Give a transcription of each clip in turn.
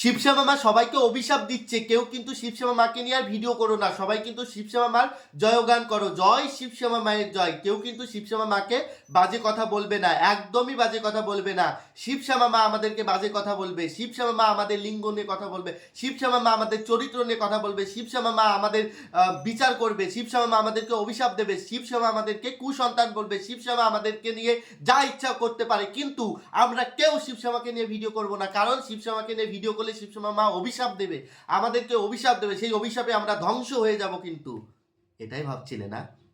শিবশ্যামা মা সবাইকে অভিশাপ দিচ্ছে, কেউ কিন্তু শিবশ্যামা মাকে নিয়ে আর ভিডিও করো না। সবাই কিন্তু শিবশ্যামা মার জয়গান করো। জয় শিবশ্যামা মায়ের জয়। কেউ কিন্তু শিবশ্যামা মাকে বাজে কথা বলবে না, একদমই বাজে কথা বলবে না। শিবশ্যামা মা আমাদেরকে বাজে কথা বলবে। শিবশ্যামা মা আমাদের লিঙ্গ নিয়ে কথা বলবে। শিবশ্যামা মা আমাদের চরিত্র নিয়ে কথা বলবে। শিবশ্যামা মা আমাদের বিচার করবে। শিবশ্যামা মা আমাদেরকে অভিশাপ দেবে। শিবশ্যামা আমাদেরকে কুসন্তান বলবে। শিবশ্যামা আমাদেরকে নিয়ে যা ইচ্ছা করতে পারে। কিন্তু আমরা কেউ শিবশ্যামাকে নিয়ে ভিডিও করব না। কারণ শিবশ্যামাকে নিয়ে ভিডিও করলে শিবশ্যামা মা অভিশাপ দেবে, আমাদেরকে অভিশাপ দেবে, সেই অভিশাপে আমরা ধ্বংস হয়ে যাব কিন্তু। এটাই ভাবছিলে না?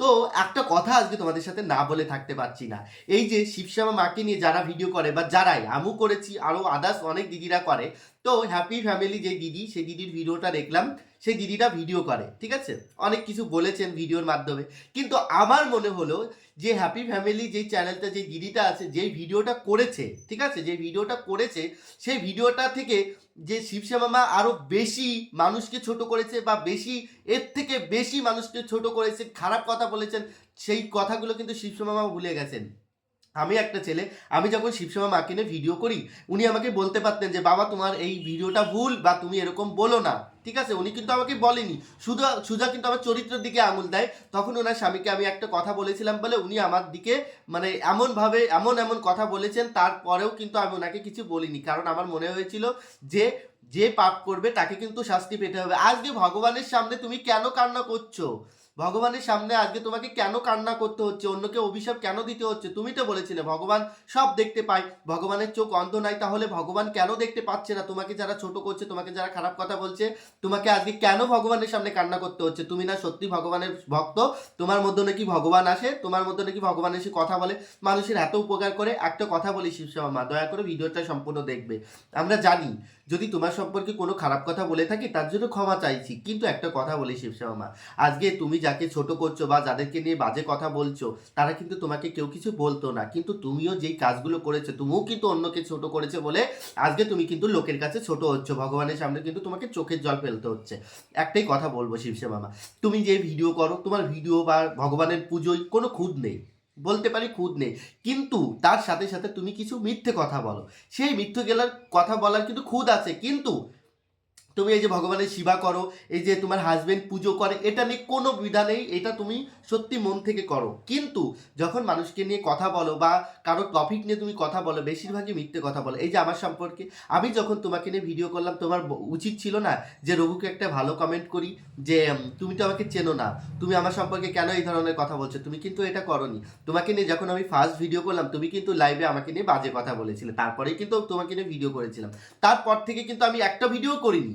তো একটা কথা আজকে তোমাদের সাথে না বলে থাকতে পারছি না। এই যে শিবশ্যামা মাকে নিয়ে যারা ভিডিও করে বা যারাই আমু করেছি আরও আদার্স অনেক দিদিরা করে, তো হ্যাপি ফ্যামিলি যে দিদি সেই দিদির ভিডিওটা দেখলাম সেই দিদিটা ভিডিও করে, ঠিক আছে? অনেক কিছু বলেছেন ভিডিওর মাধ্যমে। কিন্তু আমার মনে হলো যে হ্যাপি ফ্যামিলি যে চ্যানেলটা যে দিদিটা আছে যেই ভিডিওটা করেছে, ঠিক আছে? যে ভিডিওটা করেছে, সেই ভিডিওটা থেকে যে শিবশ্যামা মা আরও বেশি মানুষকে ছোট করেছে বা বেশি, এর থেকে বেশি মানুষকে ছোট করেছে, খারাপ কথা বলেছেন, সেই কথাগুলো কিন্তু শিবশ্যামা মা ভুলে গেছেন। আমি একটা ছেলে, আমি যখন শিবশ্যামা মাকে ভিডিও করি, উনি আমাকে বলতে পারতেন যে, বাবা, তোমার এই ভিডিওটা ভুল বা তুমি এরকম বলো না। ঠিক আছে? উনি কিন্তু আমাকে বলেনি। সুধা সুজা কিন্তু আমার চরিত্রের দিকে আঙুল দেয়। তখন ওনার স্বামীকে আমি একটা কথা বলেছিলাম বলে উনি আমার দিকে মানে এমনভাবে, এমন এমন কথা বলেছেন, তারপরেও কিন্তু আমি ওনাকে কিছু বলিনি। কারণ আমার মনে হয়েছিল যে যে পাপ করবে তাকে কিন্তু শাস্তি পেতে হবে। আজকে ভগবানের সামনে তুমি কেন কান্না করছ? ভগবানের সামনে আজকে তোমাকে কেন কান্না করতে হচ্ছে? অন্যকে অভিশাপ কেন দিতে হচ্ছে? তুমি তো বলেছিলে, ভগবান সব দেখতে পায়। ভগবানের চোখ অন্ধ নাই, তাহলে ভগবান কেন দেখতে পাচ্ছে না? তোমাকে যারা ছোট করছে, তোমাকে যারা খারাপ কথা বলছে, তোমাকে আজকে কেন ভগবানের সামনে কান্না করতে হচ্ছে? তুমি না সত্যি ভগবানের ভক্ত? তোমার মধ্যে নাকি ভগবান আসে? তোমার মধ্যে নাকি ভগবান এসে কথা বলে? মানুষের এত উপকার করে? একটা কথা বলি শিবশ্যামা দয়া করে ভিডিওটা সম্পূর্ণ দেখবে। আমরা জানি যদি তোমার সম্পর্কে কোনো খারাপ কথা বলে থাকি, তার জন্য ক্ষমা চাইছি। কিন্তু একটা কথা বলি শিবশ্যামা আজকে তুমি যাকে ছোট করছ বা যাদেরকে নিয়ে বাজে কথা বলছো, তারা কিন্তু তোমাকে কেউ কিছু বলতো না। কিন্তু তুমিও যেই কাজগুলো করেছ, তুমিও কিন্তু অন্যকে ছোট করেছে বলে আজকে তুমি কিন্তু লোকের কাছে ছোট হচ্ছ। ভগবানের সামনে কিন্তু তোমাকে চোখের জল ফেলতে হচ্ছে। একটাই কথা বলব শিবসে মামা তুমি যে ভিডিও করো, তোমার ভিডিও বা ভগবানের পুজোয় কোনো খুদ নেই। বলতে পারি খুদ নেই। কিন্তু তার সাথে সাথে তুমি কিছু মিথ্যে কথা বলো। সেই মিথ্যে গেলার কথা বলার কিন্তু খুদ আছে। কিন্তু তুমি এই যে ভগবানের সেবা করো, এই যে তোমার হাজবেন্ড পুজো করে, এটা নিয়ে কোনো বিধা নেই, এটা তুমি সত্যি মন থেকে করো। কিন্তু যখন মানুষকে নিয়ে কথা বলো বা কারও টপিক নিয়ে তুমি কথা বলো, বেশিরভাগই মিথ্যে কথা বলো। এই যে আমার সম্পর্কে, আমি যখন তোমাকে নিয়ে ভিডিও করলাম, তোমার উচিত ছিল না যে রঘুকে একটা ভালো কমেন্ট করি, যে তুমি তো আমাকে চেনো না, তুমি আমার সম্পর্কে কেন এই ধরনের কথা বলছো? তুমি কিন্তু এটা করনি। তোমাকে নিয়ে যখন আমি ফার্স্ট ভিডিও করলাম, তুমি কিন্তু লাইভে আমাকে নিয়ে বাজে কথা বলেছিলে। তারপরেই কিন্তু তোমাকে নিয়ে ভিডিও করেছিলাম। তারপর থেকে কিন্তু আমি একটা ভিডিও করিনি।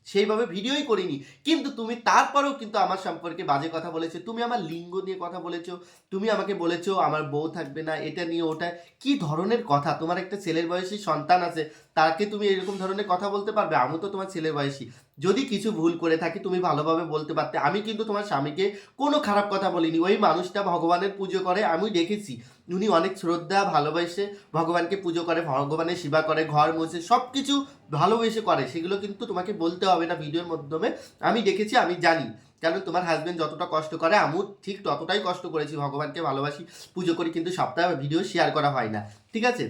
সেইভাবে ভিডিওই করিনি। কিন্তু তুমি তারপরেও কিন্তু আমার সম্পর্কে বাজে কথা বলেছ, তুমি আমার লিঙ্গ নিয়ে কথা বলেছ, তুমি আমাকে বলেছ আমার বউ থাকবে না, এটা নিয়ে ওটা, কি ধরনের কথা? তোমার একটা ছেলের বয়সী সন্তান আছে, তাকে তুমি এরকম ধরনের কথা বলতে পারবে? আমি তো তোমার ছেলের বয়সী। যদি কিছু ভুল করে থাকি, তুমি ভালোভাবে বলতে পারতে। আমি কিন্তু তোমার স্বামীকে কোনো খারাপ কথা বলিনি। ওই মানুষটা ভগবানের পুজো করে, আমি দেখেছি। উনি অনেক শ্রদ্ধা, ভালোবেসে ভগবানকে পুজো করে, ভগবানের সেবা করে, ঘর মোছে সব কিছু ভালোবেসে করে। সেগুলো কিন্তু তোমাকে বলতে হবে না ভিডিওর মাধ্যমে, আমি দেখেছি, আমি জানি। কেন তোমার হাজব্যান্ড যতটা কষ্ট করে, আমিও ঠিক ততটাই কষ্ট করেছি। ভগবানকে ভালোবাসি, পুজো করি, কিন্তু সপ্তাহে ভিডিও শেয়ার করা হয় না। ঠিক আছে?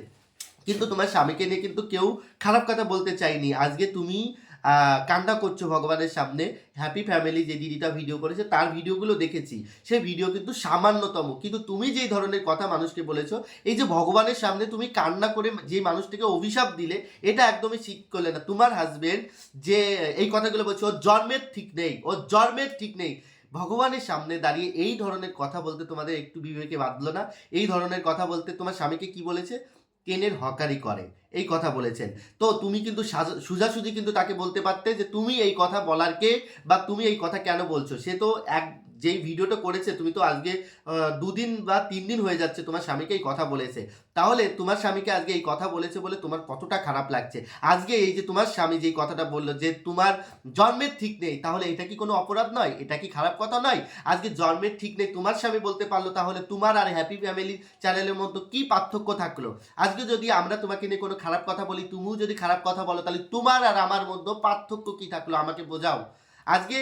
কিন্তু তোমার স্বামীকে নিয়ে কিন্তু কেউ খারাপ কথা বলতে চাইনি আজকে তুমি কান্না করছ ভগবানের সামনে। হ্যাপি ফ্যামিলি যে দিদিটা ভিডিও করেছে, তার ভিডিওগুলো দেখেছি। সেই ভিডিও কিন্তু সামান্যতম। কিন্তু তুমি যেই ধরনের কথা মানুষকে বলেছ, এই যে ভগবানের সামনে তুমি কান্না করে যে মানুষটিকে অভিশাপ দিলে, এটা একদমই ঠিক করলে না। তোমার হাজবেন্ড যে এই কথাগুলো বলছে, ওর জন্মের ঠিক নেই, ওর জন্মের ঠিক নেই। ভগবানের সামনে দাঁড়িয়ে এই ধরনের কথা বলতে তোমাদের একটু বিবেকে বাঁধলো না। এই ধরনের কথা বলতে তোমার স্বামীকে কি বলেছে? কেনের হকারি করে। এই কথা বলেছেন। তো তুমি কিন্তু সাজা- সোজাসুজি কিন্তু তাকে বলতে পারতে যে, তুমি এই কথা বলার কে বা তুমি এই কথা কেন বলছো? সে তো এক যেই ভিডিওটা করেছে, তুমি তো আজকে দুদিন বা তিন দিন হয়ে যাচ্ছে তোমার স্বামীকে এই কথা বলেছে। তাহলে তোমার স্বামীকে আজকে এই কথা বলেছে বলে তোমার কতটা খারাপ লাগছে? আজকে এই যে তোমার স্বামী যেই কথাটা বলল যে তোমার জন্মের ঠিক নেই, তাহলে এটা কি কোনো অপরাধ নয়? এটা কি খারাপ কথা নয়? আজকে জন্মের ঠিক নেই, তোমার স্বামী বলতে পারল, তাহলে তোমার আর হ্যাপি ফ্যামিলি চ্যানেলের মধ্যে কি পার্থক্য থাকল? আজকে যদি আমরা তোমাকে নিয়ে কোনো খারাপ কথা বলি, তুমিও যদি খারাপ কথা বলো, তাহলে তোমার আর আমার মধ্যে পার্থক্য কি থাকল আমাকে বোঝাও। আজকে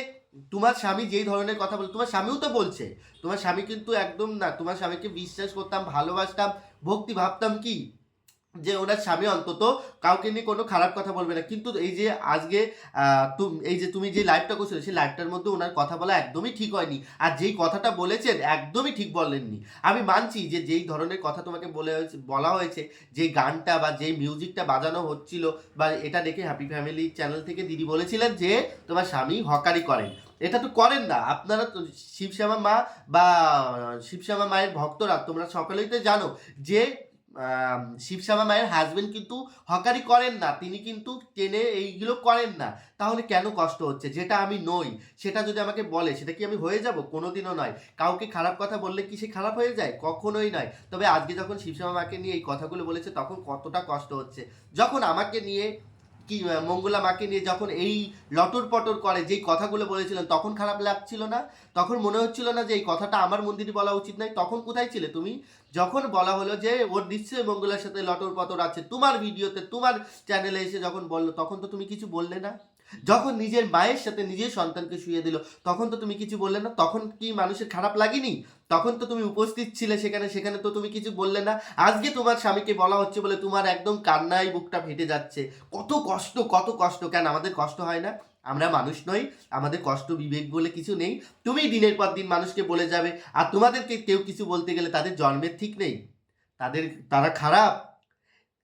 তোমার স্বামী যেই ধরনের কথা বলে, তোমার স্বামীও তো বলছে। তোমার স্বামী কিন্তু একদম না, তোমার স্বামীকে বিশ্বাস করতাম, ভালোবাসতাম, ভক্তি ভাবতাম কি? যে ওনার স্বামী অন্তত কাউকে নিয়ে কোনো খারাপ কথা বলবে না। কিন্তু এই যে আজকে এই যে তুমি যে লাইভটা করছ সেই লাইভটার মধ্যে ওনার কথা বলা একদমই ঠিক হয়নি। আর যেই কথাটা বলেছেন, একদমই ঠিক বলেননি। আমি মানছি যে যেই ধরনের কথা তোমাকে বলে হয়েছে, বলা হয়েছে, যে গানটা বা যেই মিউজিকটা বাজানো হচ্ছিল বা এটা দেখে হ্যাপি ফ্যামিলি চ্যানেল থেকে দিদি বলেছিলেন যে তোমার স্বামী হকারি করেন। এটা তো করেন না। আপনারা তো শিবশ্যামা মা বা, শিবশ্যামা মায়ের ভক্তরা, তোমরা সকলেই তো জানো যে শিবশ্যামা মায়ের হাজবেন্ড কিন্তু হকারি করেন না, তিনি কিন্তু টেনে এইগুলো করেন না। তাহলে কেন কষ্ট হচ্ছে? যেটা আমি নই, সেটা যদি আমাকে বলে, সেটা কি আমি হয়ে যাব? কোনোদিনও নয়। কাউকে খারাপ কথা বললে কি সে খারাপ হয়ে যায়? কখনোই নয়। তবে আজকে যখন শিবশ্যামা মাকে নিয়ে এই কথাগুলো বলেছে, তখন কতটা কষ্ট হচ্ছে? যখন আমাকে নিয়ে কি মঙ্গলা মাকে নিয়ে যখন এই লটর পটর করে, যেই কথাগুলো বলেছিলেন, তখন খারাপ লাগছিল না? তখন মনে হচ্ছিল না যে এই কথাটা আমার মন্দিরে বলা উচিত নয়। তখন কোথায় ছিলে তুমি? যখন বলা হলো যে ওর নিশ্চয়ই মঙ্গলার সাথে লটর পটর আছে, তোমার ভিডিওতে, তোমার চ্যানেলে এসে যখন বলল, তখন তো তুমি কিছু বললে না? যখন নিজের মায়ের সাথে নিজের সন্তানকে শুয়ে দিল, তখন তো তুমি কিছু বললে না, তখন কি মানুষের খারাপ লাগেনি? তখন তো তুমি উপস্থিত ছিলে সেখানে সেখানে তো তুমি কিছু বললে না। আজকে তোমার স্বামীকে বলা হচ্ছে বলে তোমার একদম কান্নায় বুকটা ফেটে যাচ্ছে। কত কষ্ট কত কষ্ট। কেন আমাদের কষ্ট হয় না? আমরা মানুষ নই, আমাদের কষ্ট, বিবেক বলে কিছু নেই। তুমি দিনের পর দিন মানুষকে বলে যাবে। আর তোমাদেরকে কেউ কিছু বলতে গেলে তাদের জন্মের ঠিক নেই। তাদের, তারা খারাপ।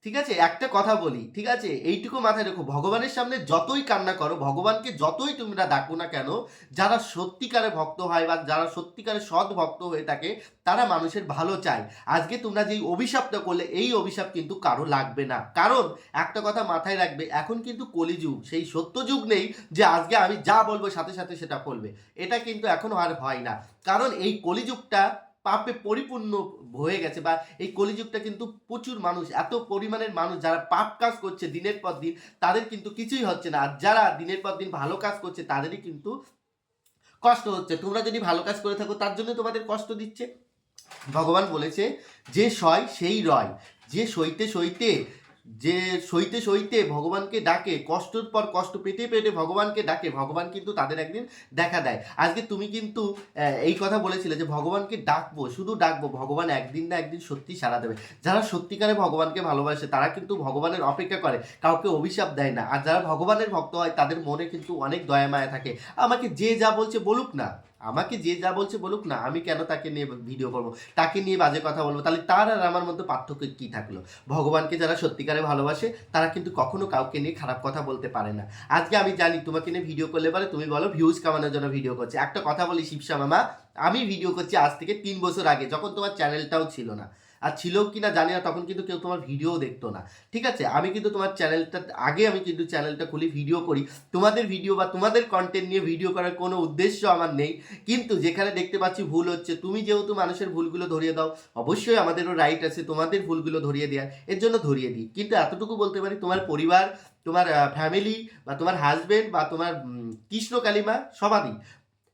ঠিক আছে? একটা কথা বলি, ঠিক আছে? এইটুকু মাথায় রেখো, ভগবানের সামনে যতই কান্না করো, ভগবানকে যতই তোমরা ডাকো না কেন, যারা সত্যিকারে ভক্ত হয় বা যারা সত্যিকারে সৎ ভক্ত হয়ে থাকে, তারা মানুষের ভালো চায়। আজকে তোমরা যেই অভিশাপটা করলে, এই অভিশাপ কিন্তু কারও লাগবে না। কারণ, একটা কথা মাথায় রাখবে, এখন কিন্তু কলিযুগ, সেই সত্য যুগ নেই যে আজকে আমি যা বলব সাথে সাথে সেটা করবে এটা কিন্তু এখন আর হয় না। কারণ এই কলিযুগটা পাপে পরিপূর্ণ হয়ে গেছে বা এই কলিযুগটা কিন্তু প্রচুর মানুষ, এত পরিমাণের মানুষ যারা পাপ কাজ করছে দিনের পর দিন, তাদের কিন্তু কিছুই হচ্ছে না। আর যারা দিনের পর দিন ভালো কাজ করছে, তাদেরই কিন্তু কষ্ট হচ্ছে। তোমরা যদি ভালো কাজ করে থাকো, তার জন্য তোমাদের কষ্ট দিচ্ছে। ভগবান বলেছে, যে সয় সেই রয়। যে সইতে সইতে যে সইতে সইতে ভগবানকে ডাকে, কষ্টর পর কষ্ট পেতে পেতে ভগবানকে ডাকে, ভগবান কিন্তু তাদের একদিন দেখা দেয়। আজকে তুমি কিন্তু এই কথা বলেছিলে যে ভগবানকে ডাকবো, শুধু ডাকবো, ভগবান একদিন না একদিন সত্যি সাড়া দেবে। যারা সত্যিকারে ভগবানকে ভালোবাসে, তারা কিন্তু ভগবানের অপেক্ষা করে, কাউকে অভিশাপ দেয় না। আর যারা ভগবানের ভক্ত হয়, তাদের মনে কিন্তু অনেক দয়া মায়া থাকে। আমাকে যে যা বলছে বলুক না। আমাকে যে যা বলছে বলুক না, আমি কেন তাকে নিয়ে ভিডিও করব? তাকে নিয়ে বাজে কথা বলব? তাহলে তার আর আমার মধ্যে পার্থক্য কী থাকল? ভগবানকে যারা সত্যিকারে ভালোবাসে, তারা কিন্তু কখনো কাউকে নিয়ে খারাপ কথা বলতে পারে না। আজকে আমি জানি তোমাকে নিয়ে ভিডিও করলে পারে তুমি বলো ভিউজ কামানোর জন্য ভিডিও করছে। একটা কথা বলি শিবসা মামা আমি ভিডিও করছি আজ থেকে তিন বছর আগে, যখন তোমার চ্যানেলটাও ছিল না। আর ছিল কি না জানি না, তখন কিন্তু কেউ তোমার ভিডিও দেখতো না। ঠিক আছে? আমি কিন্তু তোমার চ্যানেলটা আগে আমি কিন্তু চ্যানেলটা খুলি ভিডিও করি। তোমাদের ভিডিও বা তোমাদের কন্টেন্ট নিয়ে ভিডিও করার কোনো উদ্দেশ্য আমার নেই। কিন্তু যেখানে দেখতে পাচ্ছি ভুল হচ্ছে, তুমি যেহেতু মানুষের ভুলগুলো ধরিয়ে দাও, অবশ্যই আমাদেরও রাইট আছে তোমাদের ভুলগুলো ধরিয়ে দেওয়ার এর জন্য ধরিয়ে দিই। কিন্তু এতটুকু বলতে পারি, তোমার পরিবার, তোমার ফ্যামিলি বা তোমার হাজবেন্ড বা তোমার কৃষ্ণ কালিমা সবারই,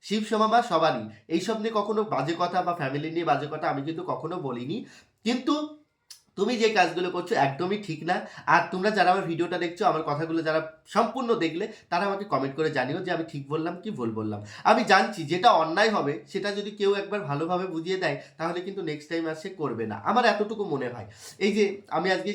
শিব সমামা সবারই। এইসব নিয়ে কখনো বাজে কথা বা ফ্যামিলি নিয়ে বাজে কথা আমি কিন্তু কখনো বলিনি। কিন্তু তুমি যে কাজগুলো করছ একদমই ঠিক না। আর তোমরা যারা আমার ভিডিওটা দেখছ, আমার কথাগুলো যারা সম্পূর্ণ দেখলে, তারা আমাকে কমেন্ট করে জানিও যে আমি ঠিক বললাম কি ভুল বললাম। আমি জানছি যেটা অন্যায় হবে, সেটা যদি কেউ একবার ভালোভাবে বুঝিয়ে দেয়, তাহলে কিন্তু নেক্সট টাইম আর সে করবে না। আমার এতটুকু মনে হয়। এই যে আমি আজকে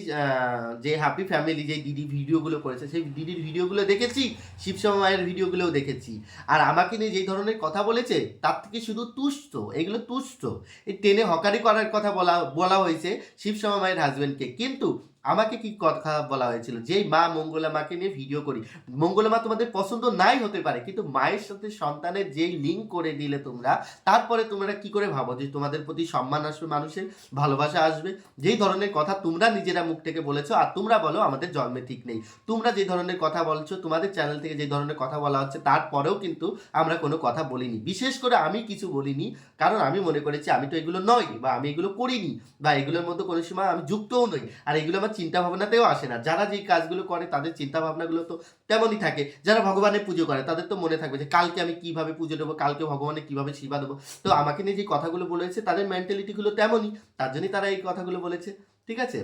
যে হ্যাপি ফ্যামিলি যে দিদি ভিডিওগুলো করেছে, সেই দিদির ভিডিওগুলো দেখেছি? শিবশ্যামা মায়ের ভিডিওগুলোও দেখেছি। আর আমাকে নিয়ে যেই ধরনের কথা বলেছে, তার থেকে শুধু তুষ্ট, এগুলো তুষ্ট। এই টেনে হকারি করার কথা বলা বলা হয়েছে। শিবশ্যামা মায়ের হাজবেন্ডকে কিন্তু আমাকে কি কথা বলা হয়েছিল? যেই মা মঙ্গলা মাকে নিয়ে ভিডিও করি। মঙ্গলা মা তোমাদের পছন্দ নাই হতে পারে, কিন্তু মায়ের সাথে সন্তানের যেই লিঙ্ক করে দিলে তোমরা, তারপরে তোমরা কি করে ভাবো যে তোমাদের প্রতি সম্মান আসবে, মানুষের ভালোবাসা আসবে? যেই ধরনের কথা তোমরা নিজেরা মুখ থেকে বলেছ, আর তোমরা বলো আমাদের জন্মে ঠিক নেই। তোমরা যে ধরনের কথা বলছো, তোমাদের চ্যানেল থেকে যে ধরনের কথা বলা হচ্ছে, তারপরেও কিন্তু আমরা কোনো কথা বলিনি। বিশেষ করে আমি কিছু বলিনি, কারণ আমি মনে করেছি আমি তো এগুলো নই, বা আমি এগুলো করিনি, বা এগুলোর মধ্যে কোনো সময় আমি যুক্তও নই। আর এগুলো আমার চিন্তা ভাবনাতেও আসে না। যারা যেই কাজগুলো করে, তাদের চিন্তা ভাবনাগুলো তো তেমনই থাকে। যারা ভগবানের পুজো করে, তাদের তো মনে থাকবে যে, কালকে আমি কীভাবে পুজো দেবো, কালকে ভগবানের কীভাবে সেবা দেবো। তো আমাকে নিয়ে যে কথাগুলো বলেছে, তাদের মেন্টালিটিগুলো তেমনই। তার জন্যই তারা এই কথাগুলো বলেছে। ঠিক আছে?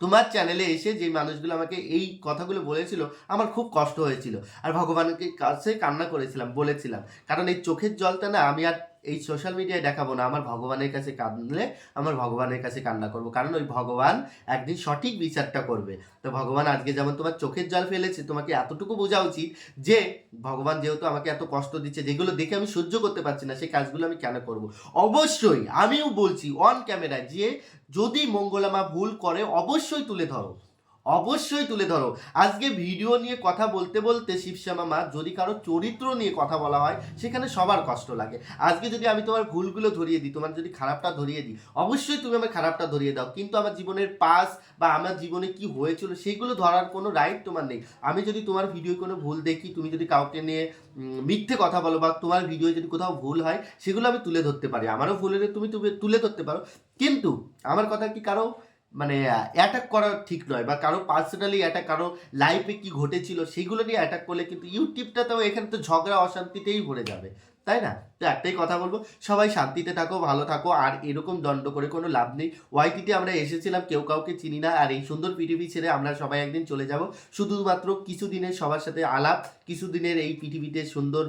তোমার চ্যানেলে এসে যে মানুষগুলো আমাকে এই কথাগুলো বলেছিল, আমার খুব কষ্ট হয়েছিল। আর ভগবানকে কাছে কান্না করেছিলাম, বলেছিলাম। কারণ এই চোখের জলটা না, আমি আর এই সোশ্যাল মিডিয়ায় দেখাবো না, আমার ভগবানের কাছে কাঁদলে আমার ভগবানের কাছে কান্না করব। কারণ ওই ভগবান একদিন সঠিক বিচারটা করবে। তো ভগবান আজকে যেমন তোমার চোখের জল ফেলেছে, তোমাকে এতটুকু বোঝা উচিত যে ভগবান যেহেতু আমাকে এত কষ্ট দিচ্ছে, যেগুলো দেখে আমি সহ্য করতে পারছি না, সেই কাজগুলো আমি কেন করব? অবশ্যই আমিও বলছি অন ক্যামেরায় যে যদি মঙ্গলামা ভুল করে, অবশ্যই তুলে ধরো। অবশ্যই তুলে ধরো। আজকে ভিডিও নিয়ে কথা বলতে বলতে শিবশ্যামা মা যদি কারও চরিত্র নিয়ে কথা বলা হয়, সেখানে সবার কষ্ট লাগে। আজকে যদি আমি তোমার ভুলগুলো ধরিয়ে দিই, তোমার যদি খারাপটা ধরিয়ে দিই, অবশ্যই তুমি আমার খারাপটা ধরিয়ে দাও। কিন্তু আমার জীবনের পাস বা আমার জীবনে কি হয়েছিল, সেগুলো ধরার কোনো রাইট তোমার নেই। আমি যদি তোমার ভিডিও কোনো ভুল দেখি, তুমি যদি কাউকে নিয়ে মিথ্যে কথা বলো বা তোমার ভিডিও যদি কোথাও ভুল হয়, সেগুলো আমি তুলে ধরতে পারি। আমারও ভুল হলে তুমি তুমি- তুলে ধরতে পারো। কিন্তু আমার কথা কি কারও মানে অ্যাটাক করা ঠিক নয় বা কারও পার্সোনালি অ্যাটাক কারও লাইফে কি ঘটেছিল, সেগুলো নিয়ে অ্যাটাক করলে কিন্তু ইউটিউবটা তো এখানে তো ঝগড়া, অশান্তিতেই ভরে যাবে। তাই না? তো একটাই কথা বলব, সবাই শান্তিতে থাকো, ভালো থাকো, আর এরকম দণ্ড করে কোনো লাভ নেই। ওয়াইটিতে আমরা এসেছিলাম, কেউ কাউকে চিনি না, আর এই সুন্দর পৃথিবী ছেড়ে আমরা সবাই একদিন চলে যাব। শুধুমাত্র কিছুদিনের সবার সাথে আলাপ, কিছুদিনের এই পৃথিবীতে সুন্দর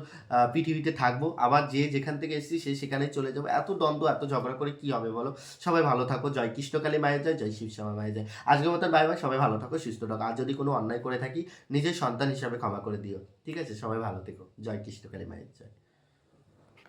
পৃথিবীতে থাকব। আবার যে যেখান থেকে এসেছি, সে সেখানে চলে যাব। এত দ্বন্দ্ব, এত ঝগড়া করে কি হবে বলো? সবাই ভালো থাকো, জয় কৃষ্ণকালী মায়ের জয় জয় শিবশ্যামা মায়ের যায় আজকের মতন বাই বাই সবাই ভালো থাকো, সুস্থ থাকো। আর যদি কোনো অন্যায় করে থাকি, নিজের সন্তান হিসাবে ক্ষমা করে দিও। ঠিক আছে? সবাই ভালো থেকো, জয় কৃষ্ণকালী মায়ের জয়।